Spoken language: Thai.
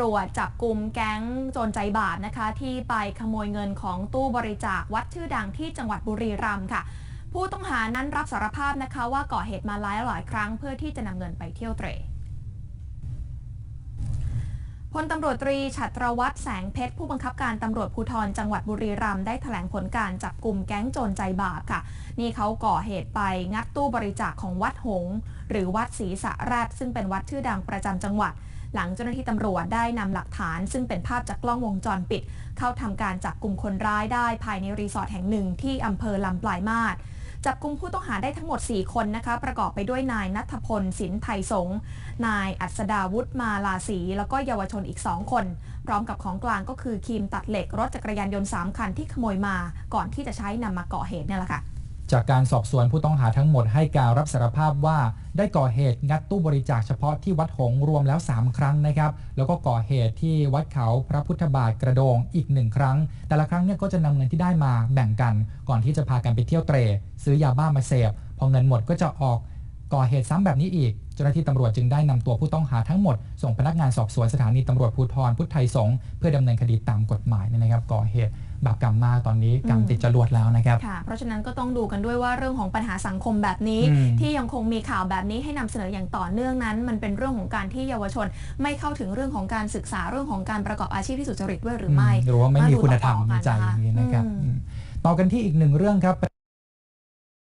ำรวจจับกลุ่มแก๊งโจรใจบาปนะคะ ที่ไปขโมยเงินของตู้บริจาควัดชื่อดังที่จังหวัดบุรีรัมย์ค่ะ ผู้ต้องหานั้นรับสารภาพนะคะ ว่าก่อเหตุมาหลายหลายครั้งเพื่อที่จะนำเงินไปเที่ยวเตร่ พลตำรวจตรีฉัตรวัฒน์แสงเพชรผู้บังคับการตำรวจภูธรจังหวัดบุรีรัมย์ได้แถลงผลการจับกลุ่มแก๊งโจรใจบาปค่ะ นี่เขาก่อเหตุไปงัดตู้บริจาคของวัดหงหรือวัดศรีสะแรดซึ่งเป็นวัดชื่อดังประจำจังหวัด หลังเจ้าหน้าที่ตำรวจได้นำหลักฐาน ซึ่งเป็นภาพจากกล้องวงจรปิด เข้าทำการจับกลุ่มคนร้ายได้ภายในรีสอร์ทแห่งหนึ่งที่อำเภอลำปลายมาศ จับกลุ่มผู้ต้องหาได้ทั้งหมด 4 คนนะคะ ประกอบไปด้วยนายนัทพลสินไทยสงนายอัศดาวุฒิมาลาศีแล้วก็เยาวชนอีก 2 คน พร้อมกับของกลางก็คือครีมตัดเหล็กรถจักรยานยนต์ 3 คันที่ขโมยมา ก่อนที่จะใช้นำมาก่อเหตุเนี่ยแหละค่ะ จากการสอบสวนผู้ต้องหาทั้งหมดให้การรับสารภาพว่าได้ก่อเหตุงัดตู้บริจาคเฉพาะที่วัดหงรวมแล้ว 3 ครั้งนะครับ แล้วก็ก่อเหตุที่วัดเขาพระพุทธบาทกระโดงอีกหนึ่งครั้ง แต่ละครั้งเนี่ยก็จะนำเงินที่ได้มาแบ่งกัน ก่อนที่จะพากันไปเที่ยวเตร ซื้อยาบ้ามาเสพพอเงินหมดก็จะออกก่อเหตุซ้ำแบบนี้อีก เจ้าหน้าที่ตำรวจจึงได้นำตัวผู้ต้องหาทั้งหมด ส่งพนักงานสอบสวนสถานีตำรวจภูธรพุทธไทยสงฆ์เพื่อดำเนินคดีตามกฎหมายนะครับก่อเหตุ บาปกรรมมากตอนนี้กรรมอืมติดจรวดแล้วนะครับค่ะเพราะฉะนั้นก็ต้องดูกันด้วยว่าเรื่องของปัญหาสังคมแบบนี้อืมที่ยังคงมีข่าวแบบนี้ให้นำเสนออย่างต่อเนื่องนั้น มันเป็นเรื่องของการที่เยาวชน ไม่เข้าถึงเรื่องของการศึกษาเรื่องของการประกอบอาชีพที่สุจริตด้วยหรือไม่หรือว่าไม่มีคุณธรรมในใจมาดูต่อๆกันนะคะอย่างนี้นะครับอืมอืมต่อกันที่อีกหนึ่งเรื่องครับ